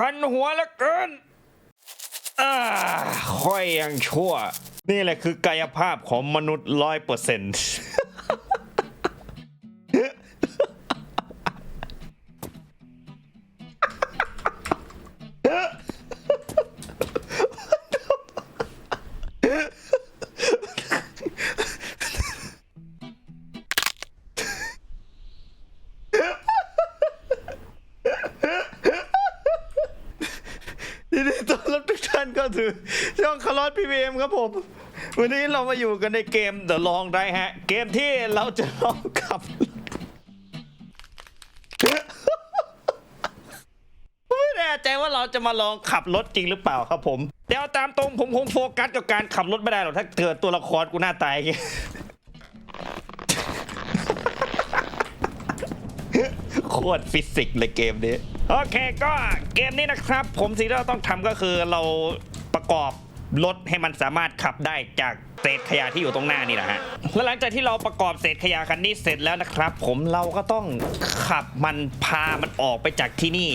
คันหัวละเกินอ่าค่อยยังชั่ว นี่แหละคือกายภาพของมนุษย์ร้อยเปอร์เซ็นต์ ช่องคาร์ลอสพีวีเอ็มครับผม วันนี้เรามาอยู่กันในเกม The Long ได้ฮะ เกมที่เราจะลองขับไม่แน่ใจว่าเราจะมาลองขับรถจริงหรือเปล่าครับผม เดี๋ยวตามตรงผมคงโฟกัสกับการขับรถไม่ได้หรอกถ้าเกิดตัวละครกูหน้าตายอย่างงี้โคตรฟิสิกส์เลยเกมนี้ โอเคก็เกมนี้นะครับ ผมสิ่งที่เราต้องทำก็คือเรา ประกอบรถให้มันสามารถขับได้จากเศษขยะที่อยู่ตรงหน้านี่แหละฮะ และหลังจากที่เราประกอบเศษขยะคันนี้เสร็จแล้วนะครับ ผมเราก็ต้องขับมันพามันออกไปจากที่นี่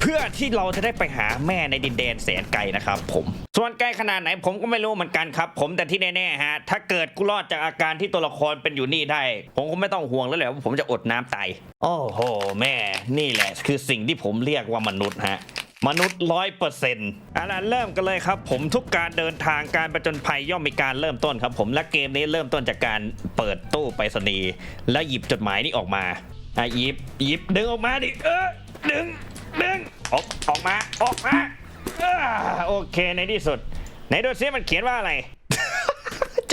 เพื่อที่เราจะได้ไปหาแม่ในดินแดนแสนไกลนะครับผม ส่วนไกลขนาดไหนผมก็ไม่รู้เหมือนกันครับ ผมแต่ที่แน่ๆฮะ ถ้าเกิดกูรอดจากอาการที่ตัวละครเป็นอยู่นี่ได้ ผมก็ไม่ต้องห่วงแล้วแหละว่าผมจะอดน้ำตาย โอ้โห แม่ นี่แหละ คือสิ่งที่ผมเรียกว่ามนุษย์ฮะ มนุษย์ร้อยเปอร์เซ็นต์เอาล่ะเริ่มกันเลยครับผมทุกการเดินทางการประจนภัยย่อมมีการเริ่มต้นครับผมและเกมนี้เริ่มต้นจากการเปิดตู้ไปรษณีย์แล้วหยิบจดหมายนี้ออกมาอะหยิบหยิบดึงออกมาดิเออดึงดึงออกออกมาออกมาอ่าโอเคในที่สุดไหนดูซิมันเขียนว่าอะไร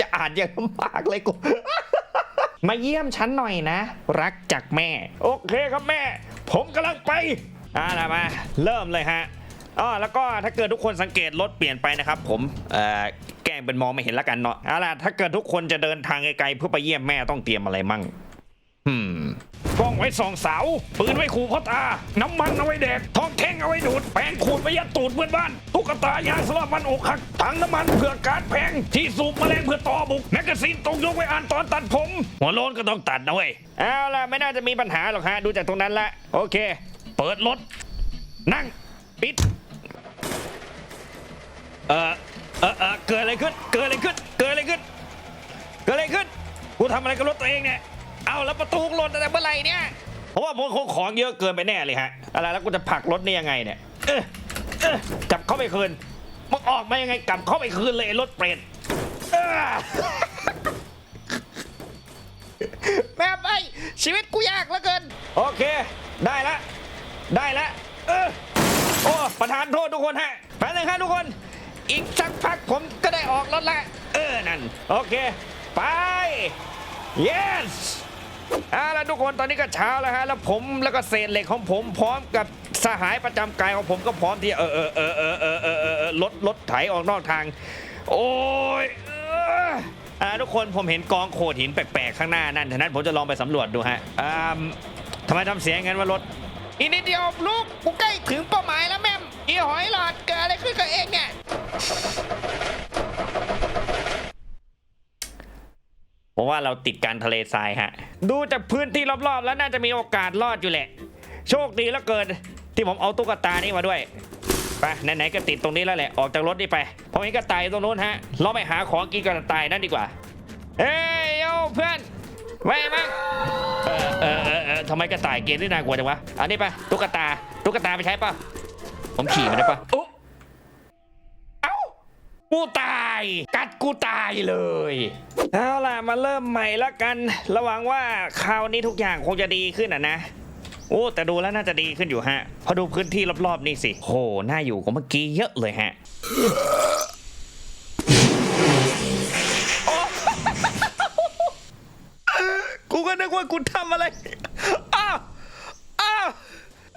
จะอ่านยังลำบากเลยกูมาเยี่ยมฉันหน่อยนะ รักจากแม่ โอเคครับแม่ ผมกำลังไป อ่าล่ะมาเริ่มเลยฮะอ๋อแล้วก็ถ้าเกิดทุกคนสังเกตรถเปลี่ยนไปนะครับ ผมเอ่อแกล้งเป็นมองไม่เห็นละกันเนาะเอาล่ะถ้าเกิดทุกคนจะเดินทางไกลๆเพื่อไปเยี่ยมแม่ต้องเตรียมอะไรมั่งอืมกล้องไว้ส่องเสาปืนไว้ขู่พ่อตา น้ำมันเอาไว้แดกทองแท่งเอาไว้ดูดแป้งขูดไว้ยัดตูดเพื่อนบ้านตุ๊กตายางสลับมันอกหักถังน้ำมันเพื่อการแพงที่สูบแมลงเพื่อต่อบุกแมกกาซีนตกยกไว้อ่านตอนตัดผม หัวโลนก็ต้องตัดนะเว้ยเอาล่ะไม่น่าจะมีปัญหาหรอกฮะดูจากตรงนั้นละโอเค เปิดรถ นั่ง ปิด เออเออเออเกิดอะไรขึ้น เกิดอะไรขึ้น เกิดอะไรขึ้น เกิดอะไรขึ้น กูทำอะไรกับรถตัวเองเนี่ย เอาแล้วประตูหล่นตั้งแต่เมื่อไหร่เนี่ย เพราะว่าผมคงของเยอะเกินไปแน่เลยฮะ อะไรแล้วกูจะผลักรถนี่ยังไงเนี่ยเออเออกลับเข้าไปคืนมึงออกมายังไงกลับเข้าไปคืนเลยรถเปรตแม่ไปชีวิตกูยากเหลือเกิน โอเค ได้ละ ได้แล้วเออโอ้ประธานโทษทุกคนฮะแป๊บนึงครับทุกคน อีกสักพักผมก็ได้ออกรถและเออนั่นโอเค ไป yes เอาละทุกคนตอนนี้ก็เช้าแล้วฮะแล้วผมแล้วก็เศษเหล็กของผมพร้อมกับสหายประจำกายของผมก็พร้อมที่เออเออเออเออเออเออรถรถไถออกนอกทาง โอ้ยอ่าทุกคนผมเห็นกองโขดหินแปลกๆข้างหน้านั่นฉะนั้นผมจะลองไปสำรวจดูฮะอ่าทำไมทำเสียงงั้นว่ารถ อีกนิดเดียวลูกกูใกล้ถึงเป้าหมายแล้วแม่มอีหอยหลอดเกิดอะไรขึ้นกับเองเนี่ยเพราะว่าเราติดการทะเลทรายฮะ ดูจากพื้นที่รอบๆ แล้วน่าจะมีโอกาสรอดอยู่แหละ โชคดีแล้วเกิน ที่ผมเอาตุ๊กตานี้มาด้วยไปไหนๆก็ติดตรงนี้แล้วแหละออกจากรถนี่ไปผมเห็นกระต่ายตรงนู้นฮะเราไปหาของกินกระต่ายนั่นดีกว่าเฮ้ยโยเพื่อน ไว้มั้งเออเออเออเออทำไมกระต่ายเกมนี่น่ากลัวจังวะอันนี้ไปตุ๊กตาตุ๊กตาไปใช้ป่ะผมขี่มันได้ป่ะอุ๊เอ้ากูตาย กัดกูตายเลยเอาล่ะมาเริ่มใหม่ละกัน ระหวังว่าคราวนี้ทุกอย่างคงจะดีขึ้นอะนะโอ้แต่ดูแล้วน่าจะดีขึ้นอยู่ฮะพอดูพื้นที่รอบๆนี่สิโหน่าอยู่กว่าเมื่อกี้เยอะเลยฮะ ว่ากูทำอะไร อ้าวอ้าว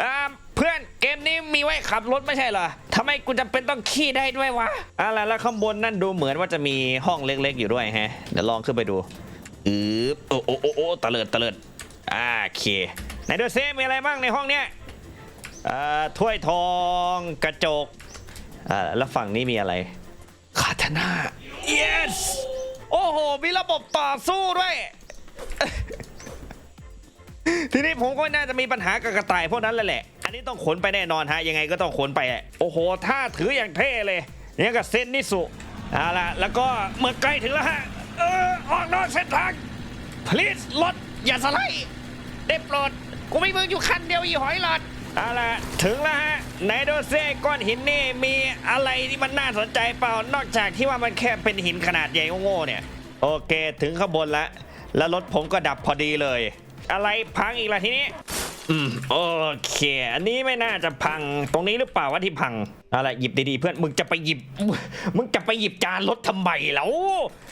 อ่าเพื่อนเกมนี้มีไว้ขับรถไม่ใช่เหรอทำไมกูจะเป็นต้องขี่ได้ด้วยวะอะไรแล้วข้างบนนั่นดูเหมือนว่าจะมีห้องเล็กๆอยู่ด้วยฮะ เดี๋ยวลองขึ้นไปดูอืบโอ้โอ้โอ้โอ้ตะเลิดตะเลิดอ่าโอเคไหนดูซิมีอะไรบ้างในห้องเนี้ยอ่าถ้วยทองกระจกอ่าแล้วฝั่งนี้มีอะไรคาทานา yes โอ้โห มีระบบต่อสู้ด้วย ทีนี้ผมก็น่าจะมีปัญหากับกระต่ายพวกนั้นแหละแหละอันนี้ต้องขนไปแน่นอนฮะ ยังไงก็ต้องขนไปอะโอ้โห ถ้าถืออย่างเท่เลยเนี่ยกับเซนนิสุเอาละแล้วก็เมื่อใกล้ถึงแล้วฮะ เออ ออกนอกเส้นทาง please รถอย่าสไลด์ได้โปรด กูไม่มึงอยู่คันเดียวอีหอยหลอดเอาละถึงแล้วฮะไหนดูซิก้อนหินนี่มีอะไรที่มันน่าสนใจเปล่า นอกจากที่ว่ามันแค่เป็นหินขนาดใหญ่โง่ๆเนี่ย โอเค ถึงข้างบนแล้ว แล้วรถผมก็ดับพอดีเลย อะไรพังอีกล่ะทีนี้ อืมโอเค อันนี้ไม่น่าจะพังตรงนี้หรือเปล่าวะที่พังเอาล่ะไรหยิบดีๆเพื่อนมึงจะไปหยิบ มึงจะไปหยิบจานรถทำไมแล้ว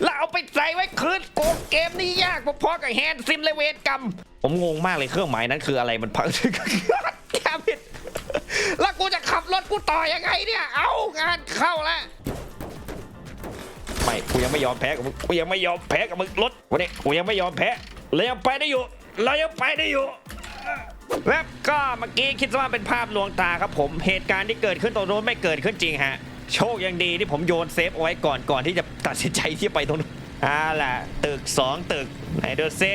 แล้วเอาไปใส่ไว้คืนโกงเกมนี้ยากพอๆกับแฮนด์ซิมเลยเวรกรรมผมงงมากเลยเครื่องหมายนั้นคืออะไรมันพังแค่ผิดแล้วกูจะขับรถกูต่อยังไงเนี่ย เอางานเข้าแล้วไม่กูยังไม่ยอมแพ้กับมึงกูยังไม่ยอมแพ้กับมึงรถวันนี้กูยังไม่ยอมแพ้เรายังไปได้อยู่ เรายังไปได้อยู่ แล้วก็เมื่อกี้คิดว่าเป็นภาพลวงตาครับผม เหตุการณ์ที่เกิดขึ้นตรงโน้นไม่เกิดขึ้นจริงฮะ โชคยังดีที่ผมโยนเซฟเอาไว้ก่อนก่อนที่จะตัดสินใจที่จะไปตรงนู้นอ่าล่ะ ตึกสองตึก ไหนดูซิ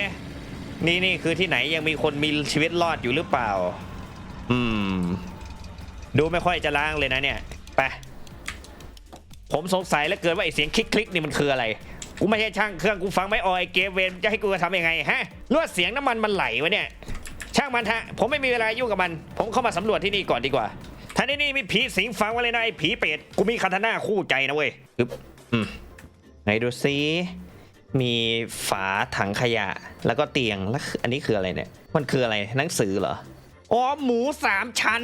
นี่นี่คือที่ไหนยังมีคนมีชีวิตรอดอยู่หรือเปล่า อืม ดูไม่ค่อยจะล้างเลยนะเนี่ย ไป ผมสงสัยแล้วเกินว่าไอเสียงคลิกคลิกๆนี่มันคืออะไร กูไม่ใช่ช่างเครื่องกูฟังไม่ออกไอเกมเวนจะให้กูทำยังไงฮะหรือว่าเสียงน้ำมันมันไหลวะเนี่ย ช่างมันฮะผมไม่มีเวลายุ่งกับมัน ผมเข้ามาสำรวจที่นี่ก่อนดีกว่าท่านที่นี่มีผีสิงฝังไว้เลยนะไอ้ผีเป็ดกูมีคาถานาคู่ใจนะเว้ยอึ๊บอืมไหนดูซิมีฝาถังขยะแล้วก็เตียงแล้วอันนี้คืออะไรเนี่ย มันคืออะไรหนังสือเหรออ๋อหมูสามชั้น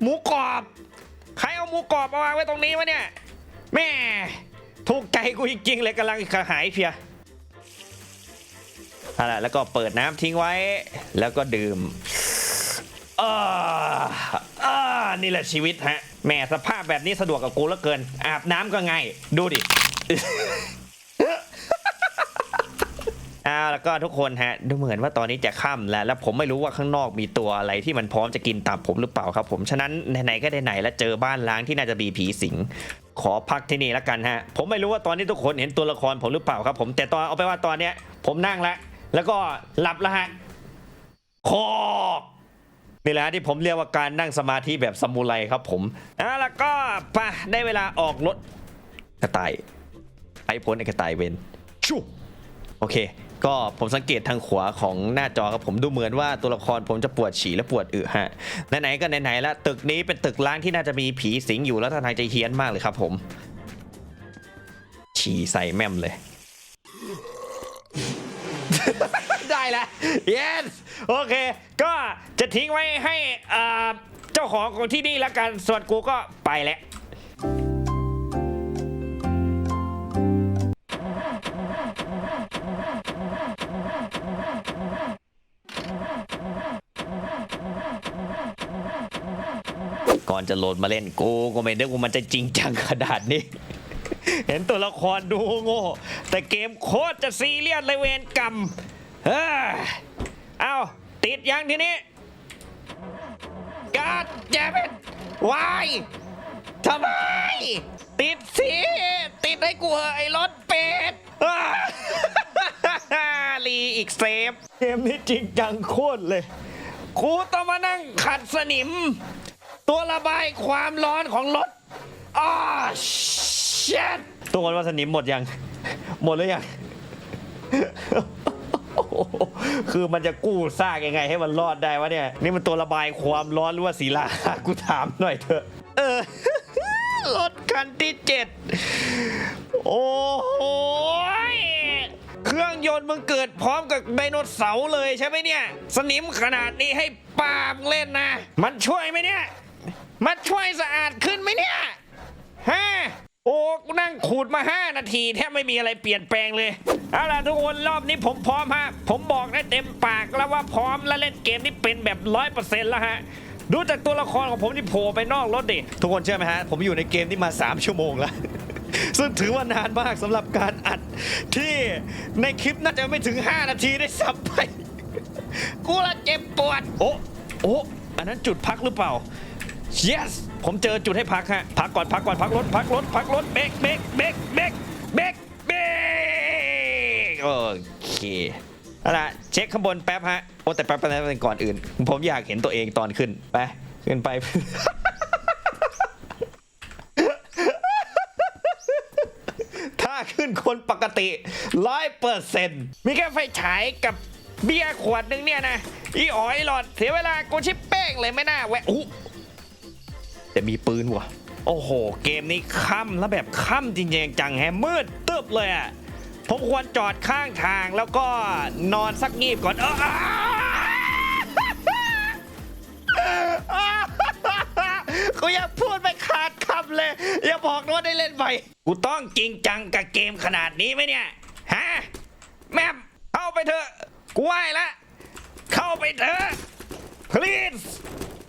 หมูกรอบ ใครเอาหมูกรอบมาวางไว้ตรงนี้วะเนี่ยแม่ ถูกใจกูจริงๆเลยกำลังกระหายเพียเอาล่ะแล้วก็เปิดน้ำทิ้งไว้ แล้วก็ดื่มอ่าอ่านี่แหละชีวิตฮะแม่สภาพแบบนี้สะดวกกับกูเหลือเกิน อาบน้ำก็ง่ายดูดิเอาแล้วก็ทุกคนฮะ ดูเหมือนว่าตอนนี้จะค่ำแล้ว แล้วผมไม่รู้ว่าข้างนอกมีตัวอะไรที่มันพร้อมจะกินตับผมหรือเปล่าครับผม ฉะนั้นไหนๆก็ไหนๆแล้วเจอบ้านล้างที่น่าจะมีผีสิง ขอพักที่นี่แล้วกันฮะ ผมไม่รู้ว่าตอนนี้ทุกคนเห็นตัวละครผมหรือเปล่าครับผม แต่ตอนเอาไปว่าตอนเนี้ย ผมนั่งแล้ว แล้วก็หลับแล้วฮะ คอนี่แหละที่ผมเรียกว่าการนั่งสมาธิแบบสมุไรครับผมอะแล้วก็ไปะได้เวลาออกรถกระต่ายไอ้พ้นไอ้กระต่ายเวนชุโอเค ก็ผมสังเกตทางขวาของหน้าจอครับผมดูเหมือนว่าตัวละครผมจะปวดฉี่และปวดอึฮะไหนๆก็ไหนๆล้วตึกนี้เป็นตึกล้างที่น่าจะมีผีสิงอยู่แล้วท่าทางจะเฮี้ยนมากเลยครับผม ฉี่ใส่แม่มเลย ได้แล้ว yes โอเค ก็จะทิ้งไว้ให้อ่าเจ้าของของที่นี่ละกันส่วนกูก็ไปแล้ว จะโหลดมาเล่นกูก็ไม่นึกว่ามันจะจริงจังขนาดนี้ เห็นตัวละครดูโง่แต่เกมโคตรจะซีเรียสเลยเวรกรรมเฮ้ยเอาติดยังทีนี้การดแจเป็นวายทำไม ติดสิ ติดให้กูเหอะไอ้รถเป็ดรีอีกเซฟ เกมนี้จริงจังโคตรเลย กูต้องมานั่งขัดสนิม ตัวระบายความร้อนของรถอ้าเช็ดตัวคนว่าสนิมหมดยัง หมดหรือยังโอ้โหคือมันจะกู้ซากยังไง ให้มันรอดได้วะเนี่ย นี่มันตัวระบายความร้อนหรือว่าศีลากูถามหน่อยเถอะเออรถคันที่เจ็ดโอ้โหเครื่องยนต์มึงเกิดพร้อมกับไดโนเสาร์เลยใช่ไหมเนี่ย สนิมขนาดนี้ให้ปาล์มเล่นนะ มันช่วยไหมเนี่ย มันช่วยสะอาดขึ้นไหมเนี่ยฮะโอ้กูนั่งขูดมา 5 นาทีแทบไม่มีอะไรเปลี่ยนแปลงเลย เอาล่ะทุกคนรอบนี้ผมพร้อมฮะ ผมบอกได้เต็มปากแล้วว่าพร้อมและเล่นเกมนี้เป็นแบบร้อยเปอร์เซ็นต์แล้วฮะ ดูจากตัวละครของผมที่โผล่ไปนอกรถดิ ทุกคนเชื่อไหมฮะ ผมอยู่ในเกมนี้มา 3 ชั่วโมงแล้ว ซึ่งถือว่านานมากสำหรับการอัดที่ในคลิปน่าจะไม่ถึง 5 นาทีได้ซ้ำไป กูละเจ็บปวด โอ้โอ้อันนั้นจุดพักหรือเปล่า yes ผมเจอจุดให้พักฮะ พักก่อนพักก่อนพักรถพักรถพักรถเบรกเบรกเบรกเบรกเบรกเบรกเบรกโอเคเอาละเช็คข้างบนแป๊บฮะ โอ้แต่แป๊บแป๊บแป๊บก่อนอื่น ผมอยากเห็นตัวเองตอนขึ้น ไป ขึ้นไป ถ้าขึ้นคนปกติร้อยเปอร์เซ็นต์มีแค่ไฟฉายกับเบียร์ขวดนึงเนี่ยนะ อีอ๋อยหลอด เสียเวลากูชิปเป้งเลยไม่น่าแวะอู้ แต่มีปืนว่ะ โอ้โห เกมนี้ค่ำแล้วแบบค่ำจริงๆจังแฮะมืดตึบเลยอะผมควรจอดข้างทางแล้วก็นอนสักงีบก่อนเอออ้ากูยังพูดไม่ขาดคำเลย อย่าบอกนะว่าได้เล่นไปกูต้องจริงจังกับเกมขนาดนี้ไหมเนี่ย ฮะ แม่มเข้าไปเถอะ กูไหวละ เข้าไปเถอะ please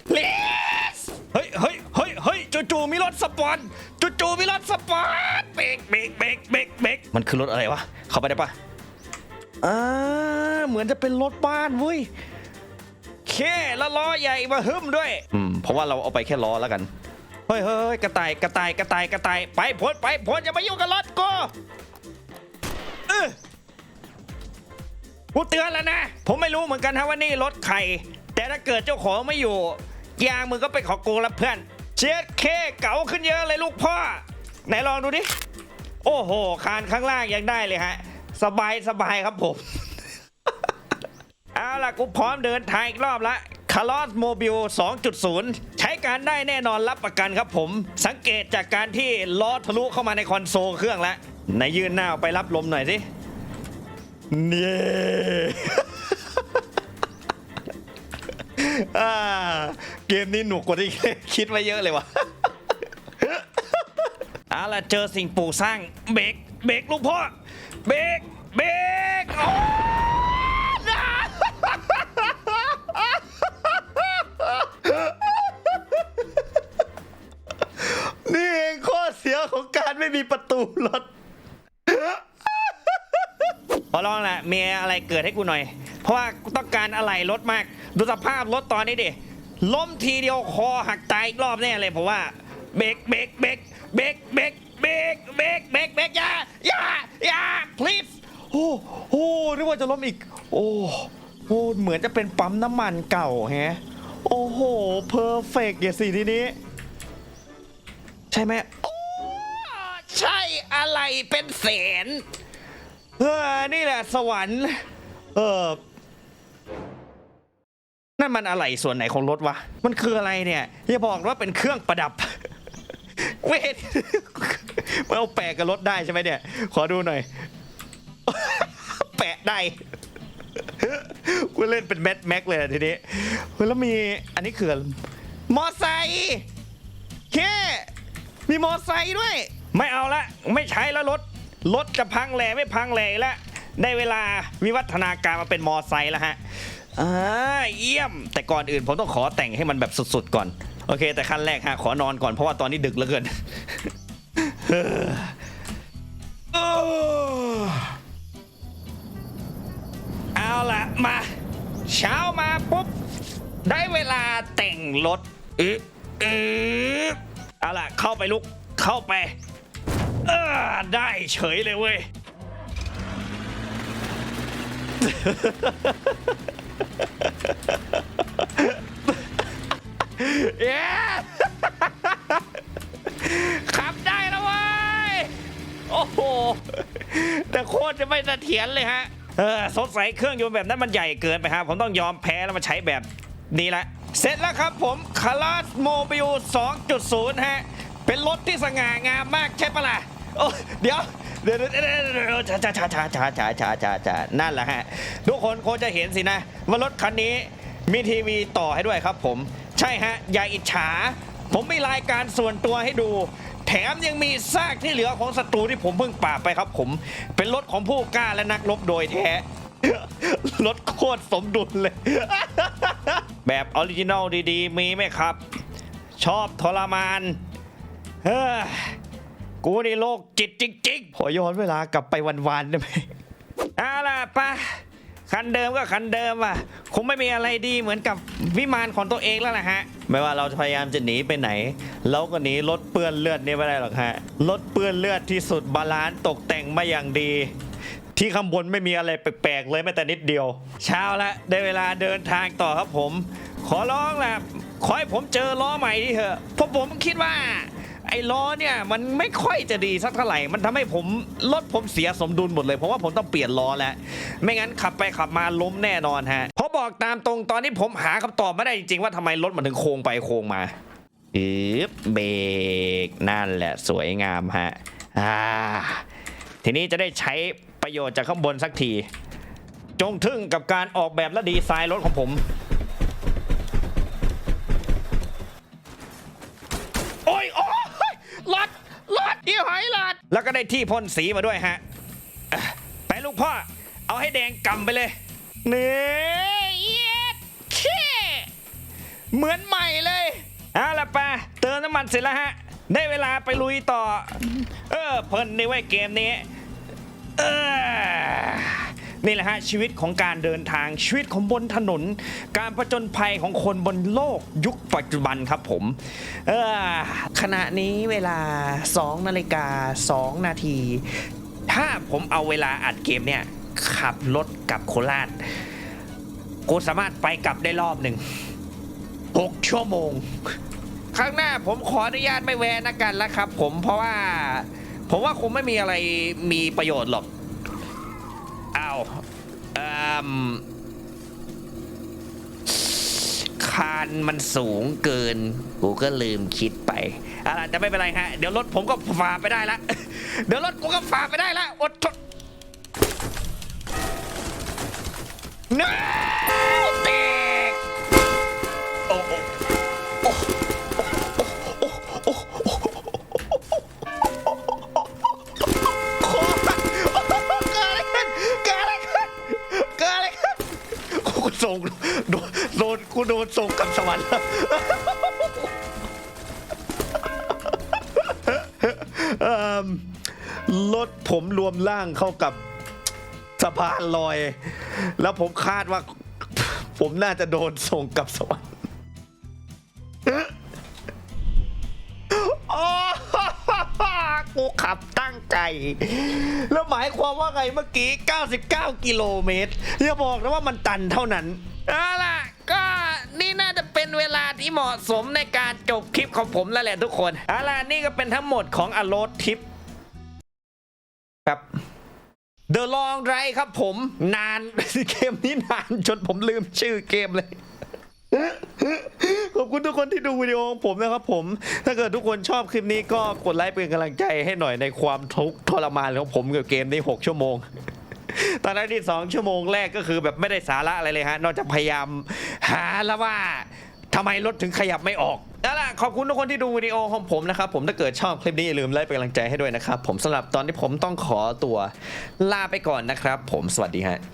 please เฮ้ยเฮ้ยเฮ้ยเฮ้ยจู่ๆมีรถสปอนจู่ๆมีรถสปอนเบรกเบรกเบรกเบรกเบรกมันคือรถอะไรวะเข้าไปได้ปะอ่าเหมือนจะเป็นรถบ้านเว้ยเคแล้วล้อใหญ่มาหึมด้วย อืมเพราะว่าเราเอาไปแค่ล้อแล้วกันเฮ้ยเฮ้ยเฮ้ยกระต่ายกระต่ายกระต่ายกระต่ายไปพ้นไปพ้นอย่ามายุ่งกับรถกูเออกูเตือนแล้วนะ ผมไม่รู้เหมือนกันฮะว่านี่รถใครแต่ถ้าเกิดเจ้าของไม่อยู่ ยางมึงก็เป็นของกูแล้วเพื่อน เช็ดเคเก๋าขึ้นเยอะเลยลูกพ่อ ไหนลองดูดิ โอ้โห คานข้างล่างยังได้เลยฮะ สบายสบายครับผม เอาล่ะกูพร้อมเดินทางอีกรอบละคาร์ลอสโมบิล2.0 ใช้การได้แน่นอนรับประกันครับผม สังเกตจากการที่ล้อทะลุเข้ามาในคอนโซลเครื่องแล้วไหนยืนหน้าไปรับลมหน่อยสิเนี่ย เกมนี้หนุกกว่าที่คิดไว้เยอะเลยว่ะเอาล่ะเจอสิ่งปลูกสร้างเบรกเบรกลูกพ่อเบรกเบรกโอ้นี่เองข้อเสียของการไม่มีประตูรถพอลองแหละมีอะไรเกิดให้กูหน่อย เพราะว่ากูต้องการอะไรรถมาก ดูสภาพรถตอนนี้ดิล้มทีเดียวคอหักตายอีกรอบแน่เลยเพราะว่าเบรกเบรกเบรกเบรกเบรกเบรกเบรกเบรกเบรกอย่าอย่าอย่า please โอ้โหนึกว่าจะล้มอีก โอ้โหเหมือนจะเป็นปั๊มน้ำมันเก่าแฮะโอ้โหเพอร์เฟกต์อย่าสิทีนี้ ใช่ไหมโอ้ใช่อะไรเป็นแสนเออนี่แหละสวรรค์เออ นั่นมันอะไรส่วนไหนของรถวะ มันคืออะไรเนี่ยอย่าบอกว่าเป็นเครื่องประดับ เวทมันเอาแปะกับรถได้ใช่ไหมเนี่ย ขอดูหน่อย แปะได้กูเล่นเป็นแมทแม็กเลยทีนี้แล้วมีอันนี้คือมอไซค์แค่มีมอไซค์ด้วย ไม่เอาละ ไม่ใช้แล้วรถ รถจะพังแหล่ไม่พังแหล่ล้วได้เวลาวิวัฒนาการมาเป็นมอไซค์แล้วฮะ อ่าเยี่ยม แต่ก่อนอื่นผมต้องขอแต่งให้มันแบบสุดๆก่อน โอเค แต่ขั้นแรกฮะขอนอนก่อนเพราะว่าตอนนี้ดึกเหลือเกินเอาละมา เช้ามาปุ๊บ ได้เวลาแต่งรถอึ๊บอึ๊บเอาล่ะเข้าไปลุกเข้าไป เออได้เฉยเลยเว้ย เย้ขับได้แล้วเว้ย โอ้โห แต่โคตรจะไม่เสถียรเลยฮะ เออสงสัยเครื่องยนต์แบบนั้นมันใหญ่เกินไปฮะผมต้องยอมแพ้แล้วมาใช้แบบนี้ละ เสร็จแล้วครับผมคาราสโมบิล2.0 ฮะ เป็นรถที่สง่างามมากใช่ปะล่ะ โอ้ เดี๋ยว เดี๋ยวเดี๋ยวเดี๋ยวช้าช้าช้าช้าช้าช้าช้าช้าช้านั่นแหละฮะ ทุกคนคงจะเห็นสินะ ว่ารถคันนี้มีทีวีต่อให้ด้วยครับผม ใช่ฮะ อย่าอิจฉา ผมมีรายการส่วนตัวให้ดู แถมยังมีซากที่เหลือของศัตรูที่ผมเพิ่งปราบไปครับผม เป็นรถของผู้กล้าและนักรบโดยแท้ รถโคตรสมดุลเลย แบบออริจินัลดีๆ มีไหมครับ ชอบทรมาน เฮ้ย กูนี่โรคจิตจริงๆขอย้อนเวลากลับไปวันๆได้ไหมเอาล่ะไป่ะคันเดิมก็คันเดิมว่ะคงไม่มีอะไรดีเหมือนกับวิมานของตัวเองแล้วนะฮะ ไม่ว่าเราจะพยายามจะหนีไปไหนเราก็หนีรถเปื้อนเลือดนี่ไม่ได้หรอกฮะรถเปื้อนเลือดที่สุดบาลานซ์ตกแต่งมาอย่างดี ที่ข้างบนไม่มีอะไรแปลกๆเลยแม้แต่นิดเดียว เช้าละได้เวลาเดินทางต่อครับผม ขอร้องแหละขอให้ผมเจอล้อใหม่ดิเถอะเพราะผมคิดว่า ไอ้ล้อเนี่ยมันไม่ค่อยจะดีสักเท่าไหร่ มันทำให้ผมรถผมเสียสมดุลหมดเลย เพราะว่าผมต้องเปลี่ยนล้อแล้ว ไม่งั้นขับไปขับมาล้มแน่นอนฮะเพราะบอกตามตรงตอนนี้ผมหาคำตอบไม่ได้จริงๆว่าทำไมรถมันถึงโค้งไปโค้งมาอึบเบรกนั่นแหละสวยงามฮะอ่าทีนี้จะได้ใช้ประโยชน์จากข้างบนสักที จงทึ่งกับการออกแบบและดีไซน์รถของผม โอ้ยโอ้ยหลอดหลอดอีหอยหลอด แล้วก็ได้ที่พ่นสีมาด้วยฮะไปลูกพ่อ เอาให้แดงกำไปเลยเนื้อเย็ดเชเหมือนใหม่เลยเอาละปะเติมน้ำมันเสร็จแล้วฮะ ได้เวลาไปลุยต่อ เออเพลินในไว้ยเกมนี้ เออ นี่แหละฮะชีวิตของการเดินทางชีวิตของบนถนน การผจญภัยของคนบนโลกยุคปัจจุบันครับผมเออขณะนี้เวลา 2 นาฬิกา 2 นาที ถ้าผมเอาเวลาอัดเกมเนี่ยขับรถกลับโคราชกูสามารถไปกลับได้รอบหนึ่ง6ชั่วโมงครั้งหน้าผมขออนุญาตไม่แวะนะกันแล้วครับ ผมเพราะว่า ผมว่าคงไม่มีอะไรมีประโยชน์หรอก อ้าวอ่มคานมันสูงเกิน กูก็ลืมคิดไปอะไรจะไม่เป็นไรฮะ เดี๋ยวรถผมก็ฝ่าไปได้ละ เดี๋ยวรถกูก็ฝ่าไปได้ละ อดทนน้ กูโดนส่งกับสวรรค์รถผมรวมร่างเข้ากับสะพานลอย แล้วผมคาดว่า ผมน่าจะโดนส่งกับสวรรค์โอ้กูขับตั้งใจ แล้วหมายความว่าไงเมื่อกี้ 99 กิโลเมตรอย่าบอกนะว่ามันตันเท่านั้นอาล่ะ ที่เหมาะสมในการจบคลิปของผมแล้วแหละทุกคนเอาล่ะนี่ก็เป็นทั้งหมดของอโลดทิปครับ The Long Ride ครับผมนานเกมนี้นานจนผมลืมชื่อเกมเลยขอบคุณทุกคนที่ดูวิดีโอของผมนะครับผม ถ้าเกิดทุกคนชอบคลิปนี้ก็กดไลค์เป็นกำลังใจให้หน่อยในความทุกข์ทรมานของผมกับเกมนี้ 6 ชั่วโมง ตอนนั้นที่ 2 ชั่วโมงแรกก็คือแบบไม่ได้สาระอะไรเลยฮะ นอกจากพยายามหาแล้วว่า ทำไมรถถึงขยับไม่ออกนั่นแหละขอบคุณทุกคนที่ดูวิดีโอของผมนะครับ ผมถ้าเกิดชอบคลิปนี้อย่าลืมไลค์เป็นกำลังใจให้ด้วยนะครับ ผมสำหรับตอนที่ผมต้องขอตัวลาไปก่อนนะครับ ผมสวัสดีฮะ